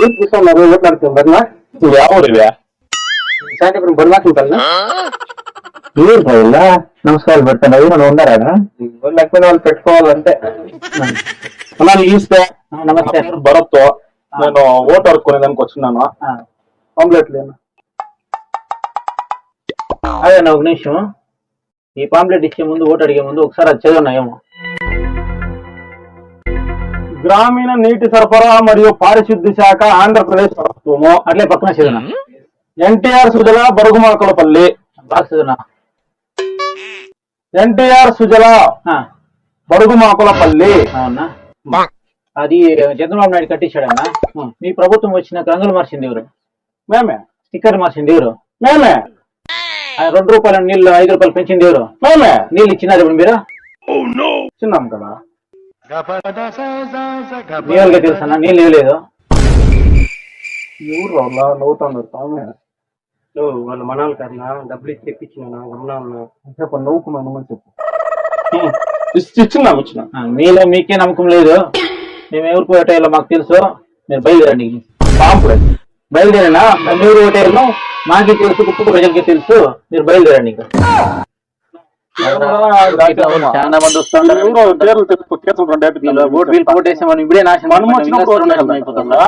ఏం కూర్చున్నారు ఓట్లాడుతుంది బర్మా ఎవరివే శాంతిపురం బర్మాకుంటాను ఎవరు పోయిందా? నమస్కారం పెడతాను. ఎవరు ఉన్నారా లేకపోతే వాళ్ళు పెట్టుకోవాలంటే నన్ను చూస్తే నమస్తే. నా పేరు భరత్. నేను ఓటు అడుక్కునేదానికి వచ్చినాను. ఆమ్లెట్ లేను? అదే నా ఒక నిమిషం. ఈ పాంప్లెట్ ఇచ్చే ముందు ఓటు అడిగే ముందు ఒకసారి అది చదివినా ఏమో. గ్రామీణ నీటి సరఫరా మరియు పారిశుద్ధ్య శాఖ ఆంధ్రప్రదేశ్ ప్రభుత్వము. అట్లే పక్కన చదివినా ఎన్టీఆర్ సుజల బరుగుమాకులపల్లి బాగా చదివినా? ఎన్టీఆర్ సుజల బరుగుమాకులపల్లి అవునా? అది చంద్రబాబు నాయుడు కట్టించాడన్నా. మీ ప్రభుత్వం వచ్చినాక రంగులు మార్చింది ఎవరు? మేమే. స్టిక్కర్ మార్చింది ఎవరు? మేమే. ఆ రెండు రూపాయల నీళ్ళు ఐదు రూపాయలు పెంచింది ఎవరు? మేమే. నీళ్ళు ఇచ్చినారు ఇప్పుడు మీరు? చిన్నాం కదా. మీ వాళ్ళకే తెలుసా నీళ్ళు ఇవ్వలేదు ఎవరు అలా నవ్వుతున్నారు? తామే. వాళ్ళు మనాలి కన్నా డబ్బులు ఇచ్చి తెప్పించిన గమనా ఉన్నా చెప్ప నవ్వుకున్నాను చెప్పు. ఇచ్చిన్నాం ఇచ్చిన ఆ, మీలో మీకే నమ్మకం లేదు. మేము ఎవరు పోయేటో మాకు తెలుసు? మీరు బయలుదేరండి. పాంపుడే. బయలుదేరినా? మేము ఎవరు ఓటేయాలో మాకే తెలుసు కుప్ప ప్రజలకి తెలుసు. మీరు బయలుదేరండి ఇంకా. చాలా మంది వస్తుంటారు ఎవరో పేర్లు తెలుసుకో కేసులు రెండు వీళ్ళు ఓటు వీళ్ళు ఓటు వేస్తే మనం ఇప్పుడే నాశనం మనం వచ్చినప్పుడు ఇంకా నాశనం అయిపోతుందా